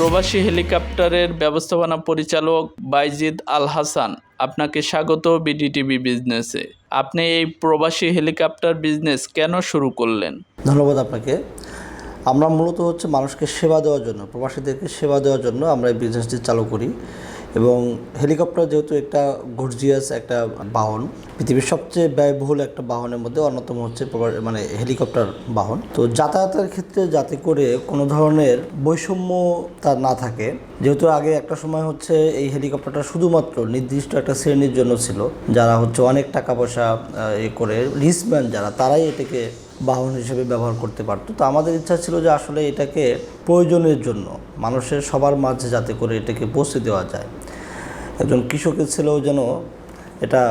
প্রবাসী হেলিকপ্টারের ব্যবস্থাপনা পরিচালক বাইজিদ আল হাসান আপনাকে স্বাগত বিডিটিভি বিজনেসে। আপনি এই প্রবাসী হেলিকপ্টার বিজনেস কেন শুরু করলেন? ধন্যবাদ আপনাকে। আমরা মূলত হচ্ছে মানুষকে সেবা দেওয়ার জন্য, প্রবাসীদেরকে সেবা দেওয়ার জন্য আমরা এই বিজনেসটি চালু করি। এবং হেলিকপ্টার যেহেতু একটা গর্জিয়াস একটা বাহন, পৃথিবীর সবচেয়ে ব্যয়বহুল একটা বাহনের মধ্যে অন্যতম হচ্ছে মানে হেলিকপ্টার বাহন। তো যাতায়াতের ক্ষেত্রে যাতে করে কোনো ধরনের বৈষম্য তার না থাকে, যেহেতু আগে একটা সময় হচ্ছে এই হেলিকপ্টারটা শুধুমাত্র নির্দিষ্ট একটা শ্রেণির জন্য ছিল, যারা হচ্ছে অনেক টাকা পয়সা এ করে রিসম্যান যারা, তারাই এটাকে বাহন হিসেবে ব্যবহার করতে পারত। তো আমাদের ইচ্ছা ছিল যে আসলে এটাকে প্রয়োজনের জন্য মানুষের সবার মাঝে যাতে করে এটাকে পৌঁছে দেওয়া যায়। একজন কৃষকের ছেলেও যেন এটা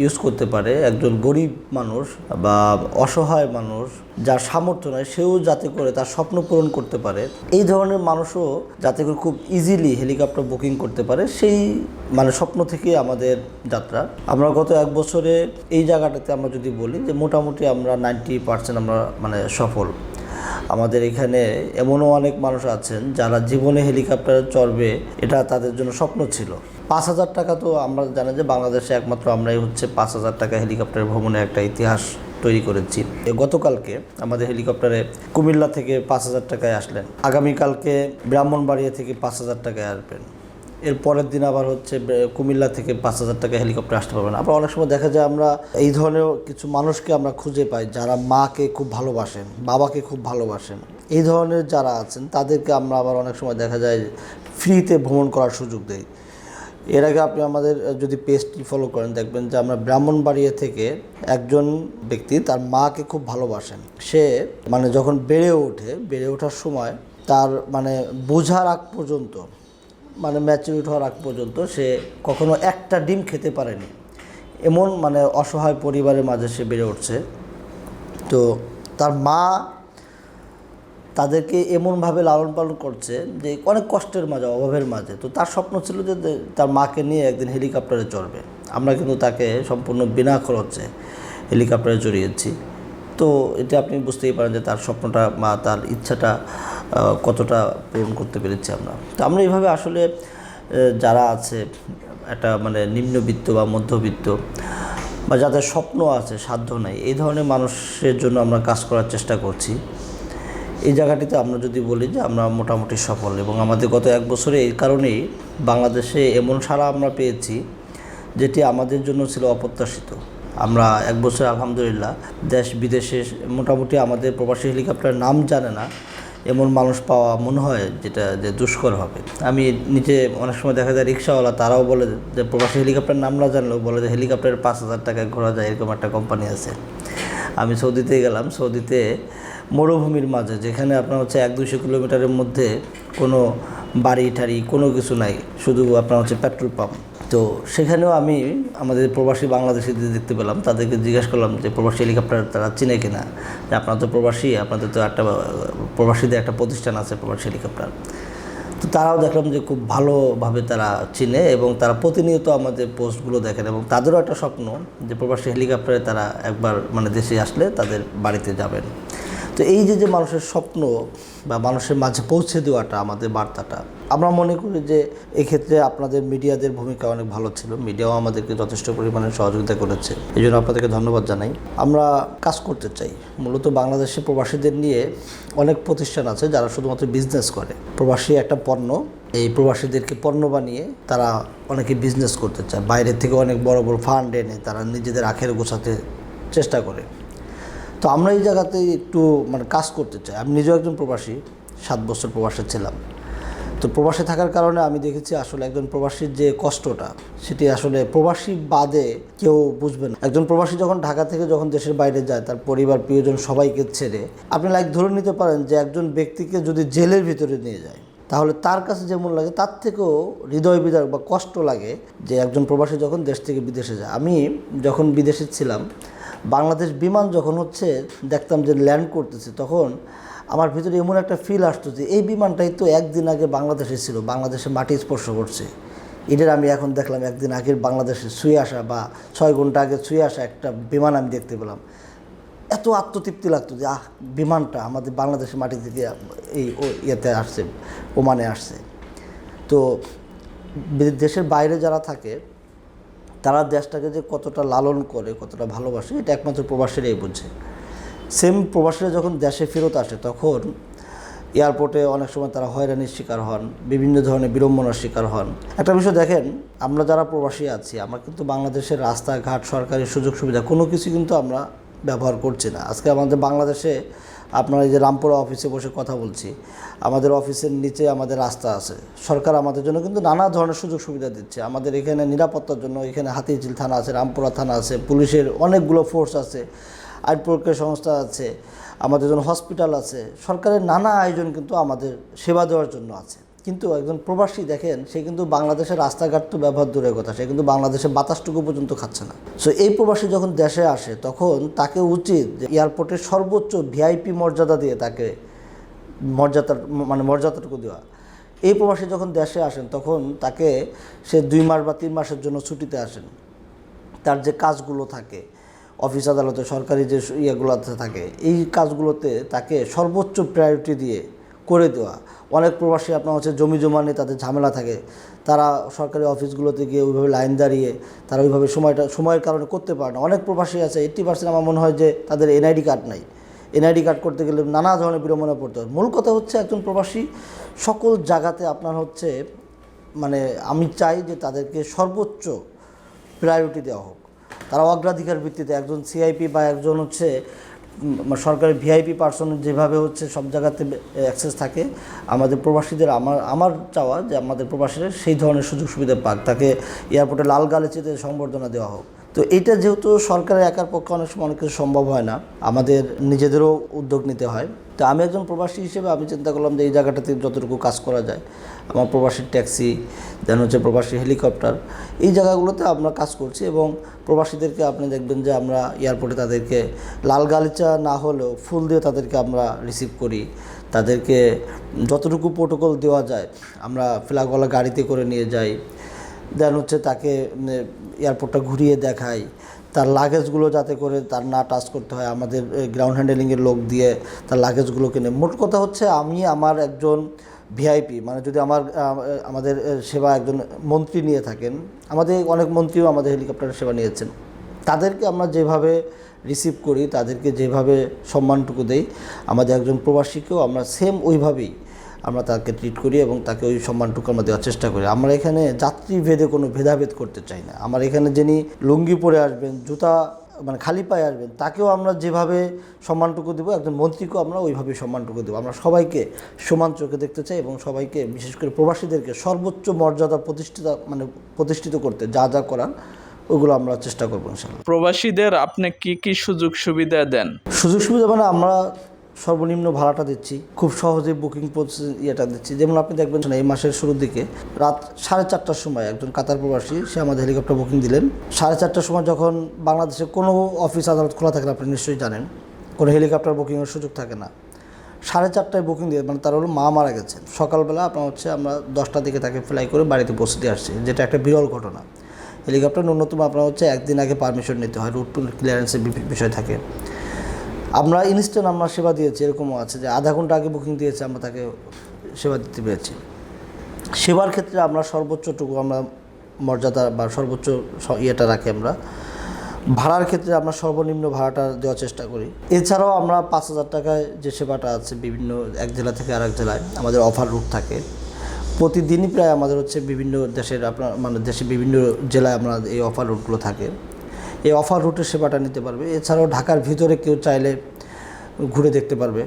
ইউজ করতে পারে একজন গরিব মানুষ বা অসহায় মানুষ যার সামর্থ্য নয় সেও যাতে করে তার স্বপ্ন পূরণ করতে পারে। এই ধরনের মানুষও যাতে করে খুব ইজিলি হেলিকপ্টার বুকিং করতে পারে, সেই মানে স্বপ্ন থেকে আমাদের যাত্রা। আমরা গত এক বছরে এই জায়গাটাতে আমরা যদি বলি যে মোটামুটি আমরা নাইনটি পার্সেন্ট আমরা মানে সফল। আমাদের এখানে এমনও অনেক মানুষ আছেন যারা জীবনে হেলিকপ্টারে চড়বে, এটা তাদের জন্য স্বপ্ন ছিল। পাঁচ হাজার টাকা তো আমরা জানি যে বাংলাদেশে একমাত্র আমরাই হচ্ছে পাঁচ হাজার টাকা হেলিকপ্টার ভ্রমণে একটা ইতিহাস তৈরি করেছি। গতকালকে আমাদের হেলিকপ্টারে কুমিল্লা থেকে পাঁচ হাজার টাকায় আসলেন। আগামীকালকে ব্রাহ্মণবাড়িয়া থেকে পাঁচ হাজার টাকায় আসবেন। এর পরের দিন আবার হচ্ছে কুমিল্লা থেকে পাঁচ হাজার টাকা হেলিকপ্টার আসতে পারবেন। আবার অনেক সময় দেখা যায় আমরা এই ধরনের কিছু মানুষকে আমরা খুঁজে পাই যারা মাকে খুব ভালোবাসেন, বাবাকে খুব ভালোবাসেন। এই ধরনের যারা আছেন তাদেরকে আমরা আবার অনেক সময় দেখা যায় ফ্রিতে ভ্রমণ করার সুযোগ দেই। এর আগে আপনি আমাদের যদি পেজটি ফলো করেন, দেখবেন যে আমরা ব্রাহ্মণবাড়িয়া থেকে একজন ব্যক্তি তার মাকে খুব ভালোবাসেন। সে মানে যখন বেড়ে ওঠে, বেড়ে ওঠার সময় তার মানে বোঝার আগ পর্যন্ত মানে ম্যাচুরিট হওয়ার আগ পর্যন্ত সে কখনো একটা ডিম খেতে পারেনি। এমন মানে অসহায় পরিবারের মাঝে সে বেড়ে উঠছে। তো তার মা তাদেরকে এমনভাবে লালন পালন করছে যে অনেক কষ্টের মাঝে, অভাবের মাঝে। তো তার স্বপ্ন ছিল যে তার মাকে নিয়ে একদিন হেলিকপ্টারে চড়বে। আমরা কিন্তু তাকে সম্পূর্ণ বিনা খরচে হেলিকপ্টারে চড়িয়েছি। তো এটা আপনি বুঝতেই পারেন যে তার স্বপ্নটা বা তার ইচ্ছাটা কতটা পূরণ করতে পেরেছি আমরা। তো আমরা এইভাবে আসলে যারা আছে, একটা মানে নিম্নবিত্ত বা মধ্যবিত্ত, বা যাদের স্বপ্ন আছে, সাধ্য নাই, এই ধরনের মানুষের জন্য আমরা কাজ করার চেষ্টা করছি। এই জায়গাটিতে আমরা যদি বলি যে আমরা মোটামুটি সফল এবং আমাদের গত এক বছরে এই কারণেই বাংলাদেশে এমন সাড়া আমরা পেয়েছি যেটি আমাদের জন্য ছিল অপ্রত্যাশিত। আমরা এক বছর আলহামদুলিল্লাহ দেশ বিদেশে মোটামুটি আমাদের প্রবাসী হেলিকপ্টার নাম জানে না, এমন মানুষ পাওয়া মনে হয় যেটা যে দুষ্কর হবে। আমি নিচে অনেক সময় দেখা যায় রিক্সাওয়ালা, তারাও বলে যে প্রবাসী হেলিকপ্টার নাম না জানলেও বলে যে হেলিকপ্টারের পাঁচ হাজার টাকায় ঘোরা যায়, এরকম একটা কোম্পানি আছে। আমি সৌদিতে গেলাম, সৌদিতে মরুভূমির মাঝে, যেখানে আপনার হচ্ছে এক দুশো কিলোমিটারের মধ্যে কোনো বাড়ি টাড়ি কোনো কিছু নাই, শুধু আপনার হচ্ছে পেট্রোল পাম্প। তো সেখানেও আমি আমাদের প্রবাসী বাংলাদেশিদের দেখতে পেলাম, তাদেরকে জিজ্ঞেস করলাম যে প্রবাসী হেলিকপ্টার তারা চিনে কিনা? যে আপনারা তো প্রবাসী, আপনাদের তো একটা, প্রবাসীদের একটা প্রতিষ্ঠান আছে প্রবাসী হেলিকপ্টার। তো তারাও দেখলাম যে খুব ভালোভাবে তারা চিনে এবং তারা প্রতিনিয়ত আমাদের পোস্টগুলো দেখেন এবং তাদেরও একটা স্বপ্ন যে প্রবাসী হেলিকপ্টারে তারা একবার মানে দেশে আসলে তাদের বাড়িতে যাবেন। তো এই যে যে মানুষের স্বপ্ন বা মানুষের মাঝে পৌঁছে দেওয়াটা, আমাদের বার্তাটা, আমরা মনে করি যে এক্ষেত্রে আপনাদের মিডিয়াদের ভূমিকা অনেক ভালো ছিল। মিডিয়াও আমাদেরকে যথেষ্ট পরিমাণে সহযোগিতা করেছে। এই জন্য আপনাদেরকে ধন্যবাদ জানাই। আমরা কাজ করতে চাই। মূলত বাংলাদেশে প্রবাসীদের নিয়ে অনেক প্রতিষ্ঠান আছে যারা শুধুমাত্র বিজনেস করে। প্রবাসী একটা পণ্য, এই প্রবাসীদেরকে পণ্য বানিয়ে তারা অনেকে বিজনেস করতে চায়। বাইরের থেকে অনেক বড় বড় ফান্ড এনে তারা নিজেদের আখের গোছাতে চেষ্টা করে। তো আমরা এই জায়গাতে একটু মানে কাজ করতে চাই। আমি নিজেও একজন প্রবাসী, সাত বছর প্রবাসে ছিলাম। তো প্রবাসে থাকার কারণে আমি দেখেছি আসলে একজন প্রবাসীর যে কষ্টটা, সেটি আসলে প্রবাসী বাদে কেউ বুঝবে না। একজন প্রবাসী যখন ঢাকা থেকে যখন দেশের বাইরে যায়, তার পরিবার, প্রিয়জন সবাইকে ছেড়ে, আপনি লাইক ধরে নিতে পারেন যে একজন ব্যক্তিকে যদি জেলের ভিতরে নিয়ে যায়, তাহলে তার কাছে যেমন লাগে, তার থেকেও হৃদয় বিদারক বা কষ্ট লাগে যে একজন প্রবাসী যখন দেশ থেকে বিদেশে যায়। আমি যখন বিদেশে ছিলাম বাংলাদেশ বিমান যখন হচ্ছে দেখতাম যে ল্যান্ড করতেছে, তখন আমার ভিতরে এমন একটা ফিল আসতো যে এই বিমানটাই তো একদিন আগে বাংলাদেশে ছিল, বাংলাদেশে মাটি স্পর্শ করছে। এটার আমি এখন দেখলাম একদিন আগের বাংলাদেশে শুয়ে আসা বা ছয় ঘণ্টা আগে শুয়ে আসা একটা বিমান আমি দেখতে পেলাম। এত আত্মতৃপ্তি লাগতো যে, আহ, বিমানটা আমাদের বাংলাদেশের মাটি থেকে এই ইয়েতে আসছে, ওমানে আসছে। তো দেশের বাইরে যারা থাকে তারা দেশটাকে যে কতটা লালন করে, কতটা ভালোবাসে, এটা একমাত্র প্রবাসীরাই বুঝে। সেম প্রবাসীরা যখন দেশে ফেরত আসে, তখন এয়ারপোর্টে অনেক সময় তারা হয়রানির শিকার হন, বিভিন্ন ধরনের বিড়ম্বনার শিকার হন। একটা বিষয় দেখেন, আমরা যারা প্রবাসী আছি, আমরা কিন্তু বাংলাদেশের রাস্তাঘাট, সরকারি সুযোগ সুবিধা কোনো কিছু কিন্তু আমরা ব্যবহার করছি না। আজকে আমাদের বাংলাদেশে আপনারা এই যে রামপুরা অফিসে বসে কথা বলছি, আমাদের অফিসের নিচে আমাদের রাস্তা আছে। সরকার আমাদের জন্য কিন্তু নানা ধরনের সুযোগ সুবিধা দিচ্ছে। আমাদের এখানে নিরাপত্তার জন্য এখানে হাতিঝিল থানা আছে, রামপুরা থানা আছে, পুলিশের অনেকগুলো ফোর্স আছে, আইন প্রক্রিয়া সংস্থা আছে, আমাদের জন্য হসপিটাল আছে। সরকারের নানা আয়োজন কিন্তু আমাদের সেবা দেওয়ার জন্য আছে। কিন্তু একজন প্রবাসী দেখেন, সে কিন্তু বাংলাদেশের রাস্তাঘাট তো ব্যবহার দূরের কথা, সে কিন্তু বাংলাদেশের বাতাসটুকু পর্যন্ত খাচ্ছে না। সো এই প্রবাসী যখন দেশে আসে, তখন তাকে উচিত যে এয়ারপোর্টের সর্বোচ্চ ভিআইপি মর্যাদা দিয়ে তাকে মর্যাদা মানে মর্যাদাটুকু দেওয়া। এই প্রবাসী যখন দেশে আসেন, তখন তাকে সে দুই মাস বা তিন মাসের জন্য ছুটিতে আসেন। তার যে কাজগুলো থাকে, অফিস আদালতে, সরকারি যে ইয়েগুলোতে থাকে, এই কাজগুলোতে তাকে সর্বোচ্চ প্রায়োরিটি দিয়ে করে দেওয়া। অনেক প্রবাসী আপনার হচ্ছে জমি জমা নিয়ে তাদের ঝামেলা থাকে। তারা সরকারি অফিসগুলোতে গিয়ে ওইভাবে লাইন দাঁড়িয়ে তারা ওইভাবে সময়টা, সময়ের কারণে করতে পারে না। অনেক প্রবাসী আছে এইট্টি পার্সেন্ট আমার মনে হয় যে তাদের এনআইডি কার্ড নাই। এনআইডি কার্ড করতে গেলে নানা ধরনের বিড়ম্বনা পড়তে হয়। মূল কথা হচ্ছে একজন প্রবাসী সকল জায়গাতে আপনার হচ্ছে মানে আমি চাই যে তাদেরকে সর্বোচ্চ প্রায়োরিটি দেওয়া হোক। তারা অগ্রাধিকার ভিত্তিতে একজন সিআইপি বা একজন হচ্ছে উম, সরকারি ভিআইপি পার্সন যেভাবে হচ্ছে সব জায়গাতে অ্যাক্সেস থাকে আমাদের প্রবাসীদের আমার আমার চাওয়া যে আমাদের প্রবাসীরা সেই ধরনের সুযোগ সুবিধা পাক। তাকে এয়ারপোর্টে লাল গালিচিতে সংবর্ধনা দেওয়া হোক। তো এটা যেহেতু সরকারের একার পক্ষে অনেক সময় অনেক কিছু সম্ভব হয় না, আমাদের নিজেদেরও উদ্যোগ নিতে হয়। তো আমি একজন প্রবাসী হিসেবে আমি চিন্তা করলাম যে এই জায়গাটাতে যতটুকু কাজ করা যায়, আমার প্রবাসী ট্যাক্সি, দেন হচ্ছে প্রবাসী হেলিকপ্টার, এই জায়গাগুলোতে আমরা কাজ করছি এবং প্রবাসীদেরকে আপনি দেখবেন যে আমরা এয়ারপোর্টে তাদেরকে লাল গালিচা না হলেও ফুল দিয়ে তাদেরকে আমরা রিসিভ করি। তাদেরকে যতটুকু প্রোটোকল দেওয়া যায়, আমরা ফ্ল্যাগওয়ালা গাড়িতে করে নিয়ে যাই। দেন হচ্ছে তাকে এয়ারপোর্টটা ঘুরিয়ে দেখাই। তার লাগেজগুলো যাতে করে তার না টাচ করতে হয়, আমাদের গ্রাউন্ড হ্যান্ডেলিংয়ের লোক দিয়ে তার লাগেজগুলো নিয়ে। মোট কথা হচ্ছে আমি আমার একজন ভিআইপি মানে যদি আমার আমাদের সেবা একজন মন্ত্রী নিয়ে থাকেন, আমাদের অনেক মন্ত্রীও আমাদের হেলিকপ্টারের সেবা নিয়েছেন। তাদেরকে আমরা যেভাবে রিসিভ করি, তাদেরকে যেভাবে সম্মানটুকু দেই, আমাদের একজন প্রবাসীকেও আমরা সেম ওইভাবেই আমরা তাকে ট্রিট করি এবং তাকে ওই সম্মানটুকু আমরা দেওয়ার চেষ্টা করি। আমরা এখানে যাত্রী ভেদে কোনো ভেদাভেদ করতে চাই না। আমার এখানে যিনি লুঙ্গি পরে আসবেন জুতা মানে খালি পায়ে আসবেন তাকেও আমরা যেভাবে সম্মানটুকু দেবো একজন মন্ত্রীকেও আমরা ওইভাবে সম্মানটুকু দেবো। আমরা সবাইকে সমান চোখে দেখতে চাই এবং সবাইকে বিশেষ করে প্রবাসীদেরকে সর্বোচ্চ মর্যাদা প্রতিষ্ঠিত মানে প্রতিষ্ঠিত করতে যা যা করান ওগুলো আমরা চেষ্টা করব ইনশাল্লাহ প্রবাসীদের আপনি কি কি সুযোগ সুবিধা দেন? সুযোগ সুবিধা মানে আমরা সর্বনিম্ন ভাড়াটা দিচ্ছি। খুব সহজে বুকিং ইয়েটা দিচ্ছি। যেমন আপনি দেখবেন এই মাসের শুরুর দিকে রাত সাড়ে চারটার সময় একজন কাতার প্রবাসী সে আমাদের হেলিকপ্টার বুকিং দিলেন। সাড়ে চারটার সময় যখন বাংলাদেশে কোনো অফিস আদালত খোলা থাকে না, আপনি নিশ্চয়ই জানেন কোনো হেলিকপ্টার বুকিংয়ের সুযোগ থাকে না। সাড়ে চারটায় বুকিং দিয়ে মানে তার হলো মা মারা গেছে সকালবেলা আপনার হচ্ছে আমরা দশটার দিকে তাকে ফ্লাই করে বাড়িতে পৌঁছে দিয়ে আসছি যেটা একটা বিরল ঘটনা। হেলিকপ্টার ন্যূনতম আপনার হচ্ছে একদিন আগে পারমিশন নিতে হয় রুট ক্লিয়ারেন্সের বিষয় থাকে। আমরা ইনস্ট্যান্ট আমরা সেবা দিয়েছি, এরকমও আছে যে আধা ঘণ্টা আগে বুকিং দিয়েছে, আমরা তাকে সেবা দিতে পেরেছি। সেবার ক্ষেত্রে আমরা সর্বোচ্চটুকু আমরা মর্যাদা বা সর্বোচ্চ ইয়েটা রাখি আমরা। ভাড়ার ক্ষেত্রে আমরা সর্বনিম্ন ভাড়াটা দেওয়ার চেষ্টা করি। এছাড়াও আমরা পাঁচ হাজার টাকায় যে সেবাটা আছে বিভিন্ন, এক জেলা থেকে আরেক জেলায় আমাদের অফার রুট থাকে। প্রতিদিনই প্রায় আমাদের হচ্ছে বিভিন্ন দেশের আপনার মানে দেশের বিভিন্ন জেলায় আমরা এই অফার রুটগুলো থাকে। এই অফার রুটের সেবাটা নিতে পারবে। এছাড়াও ঢাকার ভিতরে কেউ চাইলে ঘুরে দেখতে পারবে।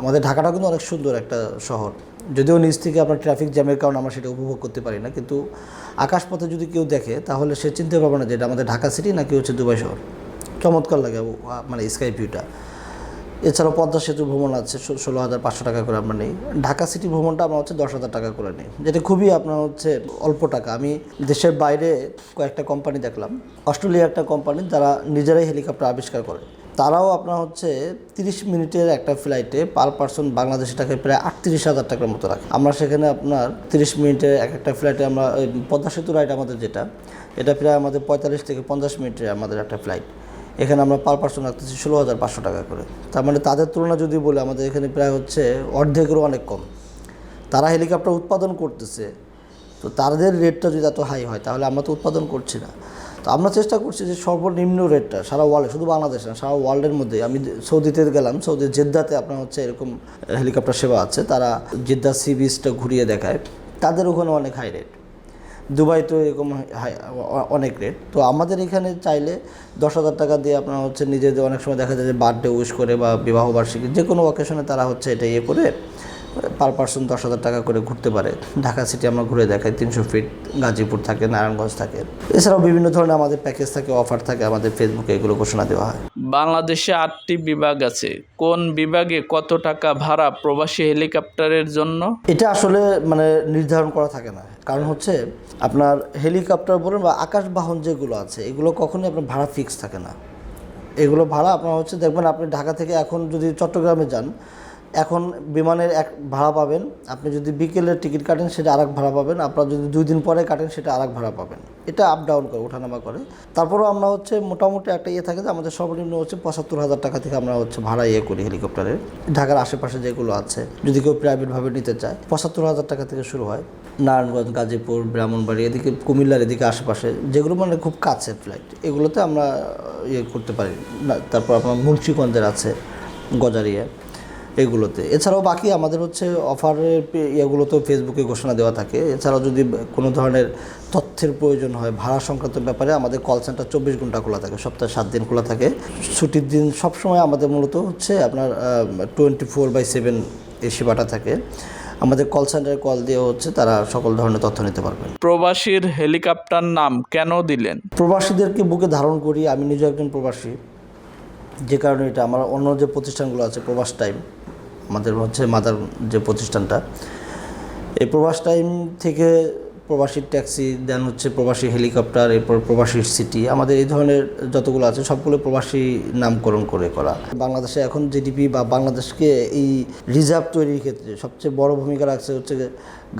আমাদের ঢাকাটা কিন্তু অনেক সুন্দর একটা শহর। যদিও নিজ থেকে আপনার ট্রাফিক জ্যামের কারণে আমরা সেটা উপভোগ করতে পারি না, কিন্তু আকাশপথে যদি কেউ দেখে, তাহলে সে চিনতে পারবে না যে এটা আমাদের ঢাকা সিটি নাকি হচ্ছে দুবাই শহর। চমৎকার লাগে মানে স্কাই ভিউটা এছাড়াও পদ্মা সেতু ভ্রমণ আছে ষোলো হাজার পাঁচশো টাকা করে আমরা নিই। ঢাকা সিটি ভ্রমণটা আমরা হচ্ছে দশ হাজার টাকা করে নিই। যেটা খুবই আপনার হচ্ছে অল্প টাকা। আমি দেশের বাইরে কয়েকটা কোম্পানি দেখলাম। অস্ট্রেলিয়া একটা কোম্পানি যারা নিজেরাই হেলিকপ্টার আবিষ্কার করে। তারাও আপনার হচ্ছে তিরিশ মিনিটের একটা ফ্লাইটে পার পার্সন বাংলাদেশি টাকায় প্রায় আটত্রিশ হাজার টাকার মতো রাখে। আমরা সেখানে আপনার তিরিশ মিনিটের এক একটা ফ্লাইটে আমরা পদ্মা সেতু রাইড আমাদের যেটা, এটা প্রায় আমাদের পঁয়তাল্লিশ থেকে পঞ্চাশ মিনিটের আমাদের একটা ফ্লাইট এখানে আমরা পার পার্সন রাখতেছি ষোলো হাজার পাঁচশো টাকা করে। তার মানে তাদের তুলনা যদি বলে, আমাদের এখানে প্রায় হচ্ছে অর্ধেকেরও অনেক কম। তারা হেলিকপ্টার উৎপাদন করতেছে, তো তাদের রেটটা যদি এত হাই হয়, তাহলে আমরা তো উৎপাদন করছি না। তো আমরা চেষ্টা করছি যে সর্বনিম্ন রেটটা সারা ওয়ার্ল্ডে শুধু বাংলাদেশ না, সারা ওয়ার্ল্ডের মধ্যে। আমি সৌদিতে গেলাম, সৌদি জেদ্দাতে আপনার হচ্ছে এরকম হেলিকপ্টার সেবা আছে, তারা জেদ্দা সি বিচটা ঘুরিয়ে দেখায়। তাদের ওখানে অনেক হাই রেট দুবাই তো এরকম অনেক রেট তো আমাদের এখানে চাইলে দশ হাজার টাকা দিয়ে আপনারা হচ্ছে নিজেদের অনেক সময় দেখা যায় যে বার্থডে উইশ করে বা বিবাহবার্ষিকী যে কোনো অকেশনে তারা হচ্ছে এটা ইয়ে করে পার পার্সন দশ হাজার টাকা করে ঘুরতে পারে। ঢাকা সিটি আমরা ঘুরে দেখাই তিনশো ফিট গাজীপুর থাকে নারায়ণগঞ্জ থাকে। এছাড়াও বিভিন্ন ধরনের আমাদের প্যাকেজ থাকে অফার থাকে আমাদের ফেসবুকে এগুলো ঘোষণা দেওয়া হয়। বাংলাদেশে আটটি বিভাগ আছে। কোন বিভাগে কত টাকা ভাড়া প্রবাসী হেলিকপ্টারের জন্য? এটা আসলে মানে নির্ধারণ করা থাকে না। কারণ হচ্ছে আপনার হেলিকপ্টার বলুন বা আকাশ বাহন যেগুলো আছে এগুলো কখনোই আপনার ভাড়া ফিক্স থাকে না। এগুলো ভাড়া আপনার হচ্ছে দেখবেন আপনি ঢাকা থেকে এখন যদি চট্টগ্রামে যান এখন বিমানের এক ভাড়া পাবেন। আপনি যদি বিকেলের টিকিট কাটেন, সেটা আরেক ভাড়া পাবেন। আপনারা যদি দুই দিন পরে কাটেন, সেটা আরেক ভাড়া পাবেন। এটা আপ ডাউন করে, ওঠানামা করে। তারপরেও আমরা হচ্ছে মোটামুটি একটা ইয়ে থাকে যে, আমাদের সর্বনিম্ন হচ্ছে পঁচাত্তর হাজার টাকা থেকে আমরা হচ্ছে ভাড়া ইয়ে করি হেলিকপ্টারে। ঢাকার আশেপাশে যেগুলো আছে, যদি কেউ প্রাইভেটভাবে নিতে চায়, পঁচাত্তর হাজার টাকা থেকে শুরু হয়। নারায়ণগঞ্জ, গাজীপুর, ব্রাহ্মণবাড়ি, এদিকে কুমিল্লার এদিকে আশেপাশে, যেগুলো মানে খুব কাছের ফ্লাইট এগুলোতে আমরা ইয়ে করতে পারি। তারপর আপনার মুন্সিগঞ্জের আছে, গজারিয়া। এগুলোতে। এছাড়াও বাকি আমাদের হচ্ছে অফারের ইয়েগুলোতেও ফেসবুকে ঘোষণা দেওয়া থাকে। এছাড়াও যদি কোনো ধরনের তথ্যের প্রয়োজন হয় ভাড়া সংক্রান্ত ব্যাপারে আমাদের কল সেন্টার চব্বিশ ঘণ্টা খোলা থাকে সপ্তাহে সাত দিন খোলা থাকে। ছুটির দিন সবসময় আমাদের মূলত হচ্ছে আপনার টোয়েন্টি ফোর বাই সেভেন এই সেবাটা থাকে। আমাদের কল সেন্টারে কল দিয়ে হচ্ছে তারা সকল ধরনের তথ্য নিতে পারবেন। প্রবাসীর হেলিকপ্টার নাম কেন দিলেন? প্রবাসীদেরকে বুকে ধারণ করি আমি নিজে একজন প্রবাসী। যে কারণে এটা আমার অন্য যে প্রতিষ্ঠানগুলো আছে প্রবাস টাইম আমাদের হচ্ছে মাদার যে প্রতিষ্ঠানটা। এই প্রবাস টাইম থেকে প্রবাসী ট্যাক্সি দেন হচ্ছে প্রবাসী হেলিকপ্টার এরপর প্রবাসী সিটি আমাদের এই ধরনের যতগুলো আছে সবগুলো প্রবাসী নামকরণ করে করা। বাংলাদেশে এখন জিডিপি বা বাংলাদেশকে এই রিজার্ভ তৈরির ক্ষেত্রে সবচেয়ে বড় ভূমিকা রাখছে হচ্ছে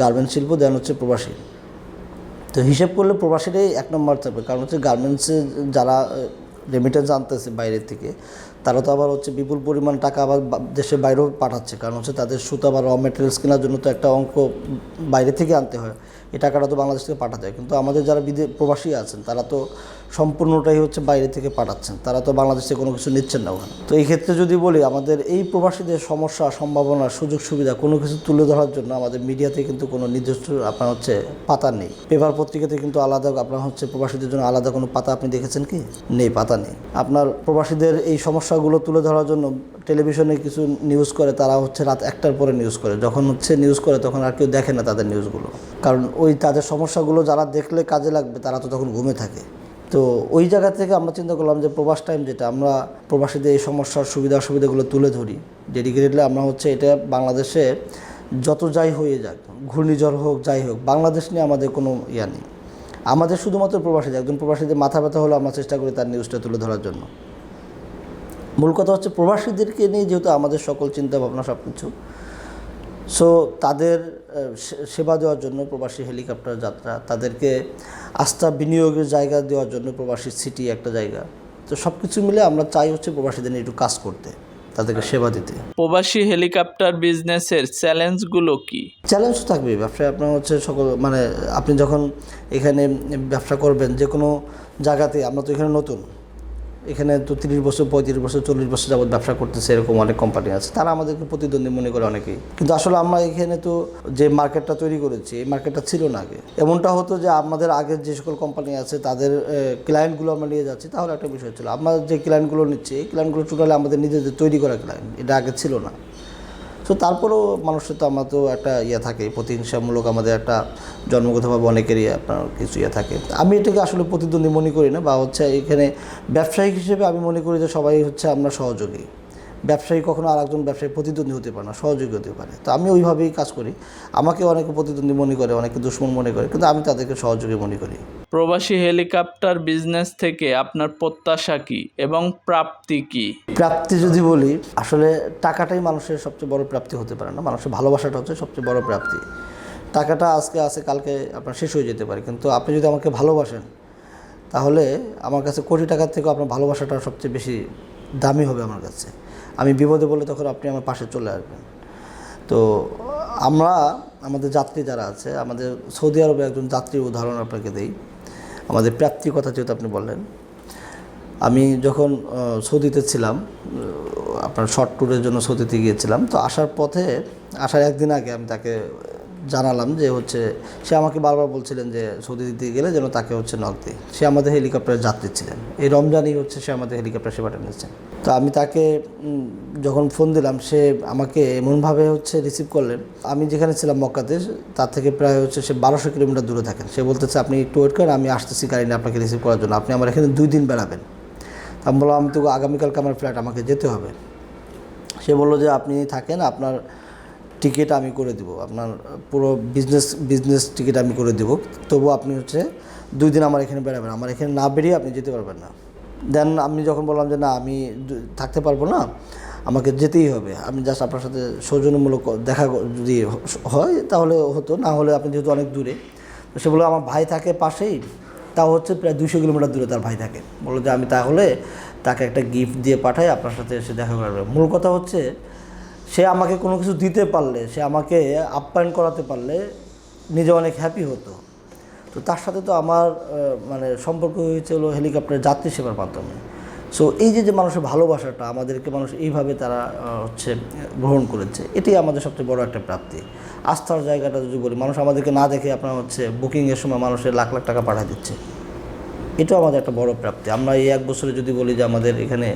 গার্মেন্টস শিল্প দেন হচ্ছে প্রবাসী। তো হিসেব করলে প্রবাসীরাই এক নম্বর থাকবে, কারণ হচ্ছে গার্মেন্টসে যারা রেমিটেন্স আনতেছে বাইরের থেকে তারা তো আবার হচ্ছে বিপুল পরিমাণ টাকা আবার দেশের বাইরেও পাঠাচ্ছে। কারণ হচ্ছে তাদের সুতো আবার র মেটেরিয়ালস কেনার জন্য তো একটা অঙ্ক বাইরে থেকে আনতে হয়। এই টাকাটা তো বাংলাদেশ থেকে পাঠাতে হয়। কিন্তু আমাদের যারা বিদে প্রবাসী আছেন, তারা তো সম্পূর্ণটাই হচ্ছে বাইরে থেকে পাঠাচ্ছেন। তারা তো বাংলাদেশ থেকে কোনো কিছু নিচ্ছেন না ওখানে। তো এই ক্ষেত্রে যদি বলি, আমাদের এই প্রবাসীদের সমস্যা, সম্ভাবনা, সুযোগ, সুবিধা কোনো কিছু তুলে ধরার জন্য আমাদের মিডিয়াতে কিন্তু কোনো নির্দিষ্ট আপনার হচ্ছে পাতা নেই। পেপার পত্রিকাতে কিন্তু আলাদা আপনার হচ্ছে প্রবাসীদের জন্য আলাদা কোনো পাতা আপনি দেখেছেন কি? নেই, পাতা নেই। আপনার প্রবাসীদের এই সমস্যাগুলো তুলে ধরার জন্য টেলিভিশনে কিছু নিউজ করে, তারা হচ্ছে রাত একটার পরে নিউজ করে। যখন হচ্ছে নিউজ করে, তখন আর কেউ দেখে না তাদের নিউজগুলো কারণ ওই তাদের সমস্যাগুলো যারা দেখলে কাজে লাগবে, তারা তো তখন ঘুমে থাকে। তো ওই জায়গা থেকে আমরা চিন্তা করলাম যে, প্রবাস টাইম যেটা, আমরা প্রবাসীদের এই সমস্যার সুবিধা অসুবিধাগুলো তুলে ধরি। ডেডিকেটেডলি আমরা হচ্ছে এটা বাংলাদেশে যত যাই হয়ে যাক, ঘূর্ণিঝড় হোক, যাই হোক, বাংলাদেশ নিয়ে আমাদের কোনো ইয়া নেই। আমাদের শুধুমাত্র প্রবাসী একজন প্রবাসীদের মাথা ব্যথা হলে আমরা চেষ্টা করি তার নিউজটা তুলে ধরার জন্য। মূল কথা হচ্ছে প্রবাসীদেরকে নিয়ে যেহেতু আমাদের সকল চিন্তা ভাবনা সব কিছু সো তাদের সেবা দেওয়ার জন্য প্রবাসী হেলিকপ্টার যাত্রা তাদেরকে আস্থা বিনিয়োগের জায়গা দেওয়ার জন্য প্রবাসী সিটি একটা জায়গা তো সব কিছু মিলে আমরা চাই হচ্ছে প্রবাসীদের নিয়ে একটু কাজ করতে তাদেরকে সেবা দিতে। প্রবাসী হেলিকপ্টার বিজনেসের চ্যালেঞ্জগুলো কি? চ্যালেঞ্জ থাকবে ব্যবসায় আপনার হচ্ছে সকল মানে আপনি যখন এখানে ব্যবসা করবেন যে কোনো জায়গাতে আমরা তো এখানে নতুন এখানে তো তিরিশ বছর, পঁয়ত্রিশ বছর, চল্লিশ বছর যাবৎ ব্যবসা করতেছে এরকম অনেক কোম্পানি আছে। তারা আমাদেরকে প্রতিদ্বন্দ্বী মনে করে অনেকেই। কিন্তু আসলে আমরা এখানে তো যে মার্কেটটা তৈরি করেছি, এই মার্কেটটা ছিল না আগে। এমনটা হতো যে আমাদের আগের যে সকল কোম্পানি আছে, তাদের ক্লায়েন্টগুলো আমরা নিয়ে যাচ্ছি। তাহলে একটা বিষয় ছিল, আমরা যে ক্লায়েন্টগুলো নিচ্ছি, এই ক্লায়েন্টগুলো টোটালি আমাদের নিজেদের তৈরি করা ক্লায়েন্ট এটা আগে ছিল না। তো তারপরেও মানুষের তো আমার তো একটা ইয়ে থাকে, প্রতিহিংসামূলক আমাদের একটা জন্মগতভাবে অনেকেরই আপনার কিছু ইয়ে থাকে। আমি এটাকে আসলে প্রতিদ্বন্দ্বী মনে করি না বা হচ্ছে এখানে ব্যবসায়িক হিসেবে আমি মনে করি যে সবাই হচ্ছে আমরা সহযোগী। ব্যবসায়ী কখনো আর একজন ব্যবসায়ী প্রতিদ্বন্দ্বী হতে পারে না সহযোগী হতে পারে। তো আমি ওইভাবেই কাজ করি। আমাকে অনেকে প্রতিদ্বন্দ্বী মনে করে অনেকে দুশ্মন মনে করে কিন্তু আমি তাদেরকে সহযোগী মনে করি। প্রবাসী হেলিকপ্টার বিজনেস থেকে আপনার প্রত্যাশা কি এবং প্রাপ্তি কি? প্রাপ্তি যদি বলি আসলে টাকাটাই মানুষের সবচেয়ে বড় প্রাপ্তি হতে পারে না। মানুষের ভালোবাসাটা হচ্ছে সবচেয়ে বড় প্রাপ্তি। টাকাটা আজকে আছে কালকে আপনার শেষ হয়ে যেতে পারে। কিন্তু আপনি যদি আমাকে ভালোবাসেন তাহলে আমার কাছে কোটি টাকার থেকেও আপনার ভালোবাসাটা সবচেয়ে বেশি দামি হবে আমার কাছে। আমি বিপদে বলে তখন আপনি আমার পাশে চলে আসবেন। তো আমরা, আমাদের যাত্রী যারা আছে, আমাদের সৌদি আরবে একজন যাত্রীর উদাহরণ আপনাকে দেই। আমাদের প্রাপ্তির কথা যেহেতু আপনি বললেন, আমি যখন সৌদিতে ছিলাম আপনার শর্ট ট্যুরের জন্য সৌদিতে গিয়েছিলাম, তো আসার পথে, আসার একদিন আগে আমি তাকে জানালাম যে হচ্ছে, সে আমাকে বারবার বলছিলেন যে সৌদিতে গেলে যেন তাকে হচ্ছে নক দিই সে আমাদের হেলিকপ্টারে যাত্রী ছিলেন। এই রমজানই হচ্ছে সে আমাদের হেলিকপ্টার সেবাটা নিয়েছেন তো আমি তাকে যখন ফোন দিলাম, সে আমাকে এমনভাবে হচ্ছে রিসিভ করলেন। আমি যেখানে ছিলাম মক্কাতে, তার থেকে প্রায় হচ্ছে সে বারোশো কিলোমিটার দূরে থাকেন। সে বলতেছে, আপনি একটু ওয়েট করেন, আমি আসতেছি গাড়ি নিয়ে আপনাকে রিসিভ করার জন্য। আপনি আমার এখানে দুই দিন বেড়াবেন। আমি বললাম, আমি তো আগামীকালকে আমার ফ্ল্যাট আমাকে যেতে হবে। সে বলল যে, আপনি থাকেন, আপনার টিকিট আমি করে দেবো। আপনার পুরো বিজনেস বিজনেস টিকিট আমি করে দেবো। তবু আপনি হচ্ছে দুই দিন আমার এখানে বেড়াবেন। আমার এখানে না বেরিয়ে আপনি যেতে পারবেন না। দেন আমি যখন বললাম যে, না, আমি থাকতে পারব না, আমাকে যেতেই হবে। আমি জাস্ট আপনার সাথে সৌজন্যমূলক দেখা যদি হয়, তাহলে হতো। না হলে আপনি যেহেতু অনেক দূরে। সে বলল, আমার ভাই থাকে পাশেই। তাও হচ্ছে প্রায় দুশো কিলোমিটার দূরে তার ভাই থাকে। বলল যে, আমি তাহলে তাকে একটা গিফট দিয়ে পাঠাই, আপনার সাথে এসে দেখা করবে। মূল কথা হচ্ছে সে আমাকে কোনো কিছু দিতে পারলে, সে আমাকে আপ্যায়ন করাতে পারলে নিজে অনেক হ্যাপি হতো। তো তার সাথে তো আমার মানে সম্পর্ক হয়েছে হলো হেলিকপ্টারের যাত্রী সেবার মাধ্যমে। সো এই যে যে মানুষের ভালোবাসাটা, আমাদেরকে মানুষ এইভাবে তারা হচ্ছে গ্রহণ করেছে, এটাই আমাদের সবচেয়ে বড় একটা প্রাপ্তি। আস্থার জায়গাটা যদি বলি, মানুষ আমাদেরকে না দেখে আপনার হচ্ছে বুকিংয়ের সময় মানুষের লাখ লাখ টাকা পাঠিয়ে দিচ্ছে। এটাও আমাদের একটা বড় প্রাপ্তি। আমরা এই এক বছরে যদি বলি যে আমাদের এখানে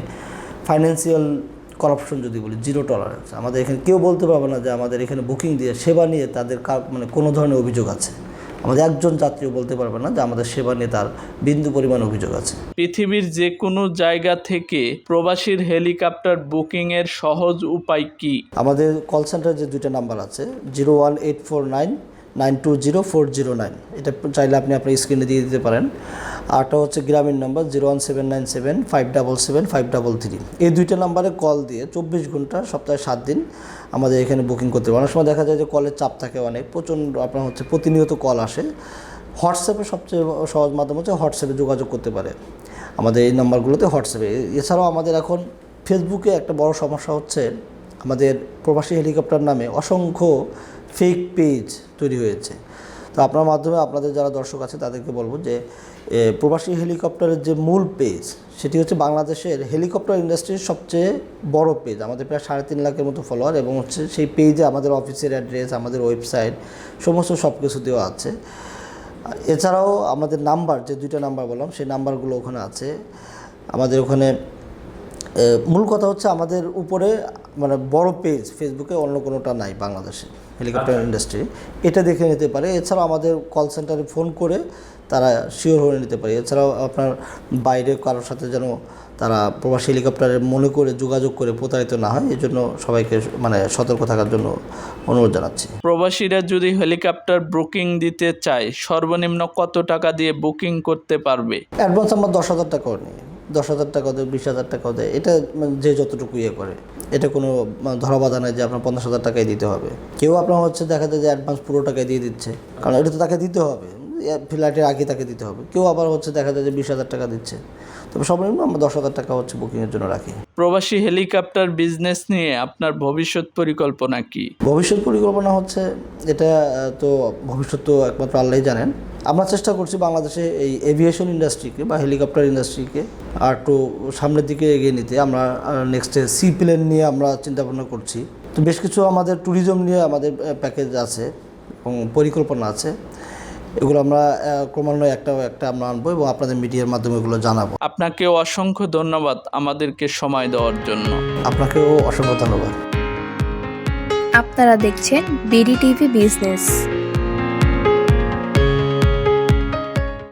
ফাইন্যান্সিয়াল করাপশন যদি বলি জিরো টলারেন্স আমাদের এখানে কেউ বলতে পারবে না যে আমাদের এখানে বুকিং দিয়ে সেবা নিয়ে তাদের মানে কোনো ধরনের অভিযোগ আছে। আমাদের একজন যাত্রীও বলতে পারবে না যে আমাদের সেবা নিয়ে তার বিন্দু পরিমাণ অভিযোগ আছে। পৃথিবীর যে কোনো জায়গা থেকে প্রবাসীর হেলিকপ্টার বুকিংয়ের সহজ উপায় কি? আমাদের কল সেন্টারে যে দুইটা নাম্বার আছে zero one eight four nine nine two zero four zero nine. এটা চাইলে আপনি আপনার স্ক্রিনে দিয়ে দিতে পারেন। আরটা হচ্ছে Grameen number zero one seven nine seven, five double seven, five double three. এই দুইটা নাম্বারে কল দিয়ে চব্বিশ ঘণ্টা, সপ্তাহে সাত দিন আমাদের এখানে বুকিং করতে পারেন। অনেক সময় দেখা যায় যে কলের চাপ থাকে অনেক, প্রচণ্ড আপনার হচ্ছে প্রতিনিয়ত কল আসে। হোয়াটসঅ্যাপে সবচেয়ে সহজ মাধ্যম হচ্ছে হোয়াটসঅ্যাপে যোগাযোগ করতে পারে। আমাদের এই নাম্বারগুলোতে হোয়াটসঅ্যাপে এছাড়াও আমাদের এখন ফেসবুকে একটা বড় সমস্যা হচ্ছে আমাদের প্রবাসী হেলিকপ্টার নামে অসংখ্য ফেক পেজ তৈরি হয়েছে। তো আপনার মাধ্যমে আপনাদের যারা দর্শক আছে, তাদেরকে বলব যে প্রবাসী হেলিকপ্টারের যে মূল পেজ সেটি হচ্ছে বাংলাদেশের হেলিকপ্টার ইন্ডাস্ট্রির সবচেয়ে বড় পেজ আমাদের প্রায় সাড়ে তিন লাখের মতো ফলোয়ার এবং হচ্ছে সেই পেজে আমাদের অফিসের অ্যাড্রেস আমাদের ওয়েবসাইট সমস্ত সব কিছু দেওয়া আছে। এছাড়াও আমাদের নাম্বার যে দুইটা নাম্বার বললাম, সেই নাম্বারগুলো ওখানে আছে। আমাদের ওখানে মূল কথা হচ্ছে আমাদের উপরে মানে বড় পেজ ফেসবুকে অন্য কোনোটা নাই বাংলাদেশে হেলিকপ্টার ইন্ডাস্ট্রি এটা দেখে নিতে পারে। এছাড়াও আমাদের কল সেন্টারে ফোন করে তারা শিওর হয়ে নিতে পারে। এছাড়াও আপনার বাইরে কারোর সাথে যেন তারা প্রবাসী হেলিকপ্টারে মনে করে যোগাযোগ করে প্রতারিত না হয় এই জন্য সবাইকে মানে সতর্ক থাকার জন্য অনুরোধ জানাচ্ছি। প্রবাসীরা যদি হেলিকপ্টার বুকিং দিতে চায় সর্বনিম্ন কত টাকা দিয়ে বুকিং করতে পারবে? অ্যাডভান্স আমার দশ হাজার টাকাও নিই। দশ হাজার টাকা দেয়, বিশ হাজার টাকা দেয়, এটা মানে যে যতটুকু ইয়ে করে। এটা কোনো মানে ধরা বাধা নেই যে আপনার পঞ্চাশ হাজার টাকাই দিতে হবে। কেউ আপনার হচ্ছে দেখা যায় যে অ্যাডভান্স পুরো টাকায় দিয়ে দিচ্ছে। কারণ এটা তো তাকে দিতে হবে। ফ্লাইটের আগে তাকে দিতে হবে। কেউ আবার হচ্ছে দেখা যায় যে বিশ হাজার টাকা দিচ্ছে। তবে সর্বনিম্ন আমরা দশ হাজার টাকা হচ্ছে বুকিংয়ের জন্য রাখি। প্রবাসী হেলিকপ্টার বিজনেস নিয়ে আপনার ভবিষ্যৎ পরিকল্পনা কি? ভবিষ্যৎ পরিকল্পনা হচ্ছে এটা তো ভবিষ্যৎ তো একমাত্র আল্লাহই জানেন। আমরা চেষ্টা করছি বাংলাদেশে এই এভিয়েশন ইন্ডাস্ট্রিকে বা হেলিকপ্টার ইন্ডাস্ট্রিকে আর একটু সামনের দিকে এগিয়ে নিতে। আমরা নেক্সটে সি প্লেন নিয়ে আমরা চিন্তা ভাবনা করছি। তো বেশ কিছু আমাদের ট্যুরিজম নিয়ে আমাদের প্যাকেজ আছে এবং পরিকল্পনা আছে। এগুলো আমরা আহ, ক্রমান্বয়ে একটা একটা আমরা আনব এবং আপনাদের মিডিয়ার মাধ্যমে এগুলো জানাব। আপনাকে অসংখ্য ধন্যবাদ আমাদেরকে সময় দেওয়ার জন্য। আপনাকেও অসংখ্য ধন্যবাদ। আপনারা দেখছেন বিডি টিভি বিজনেস।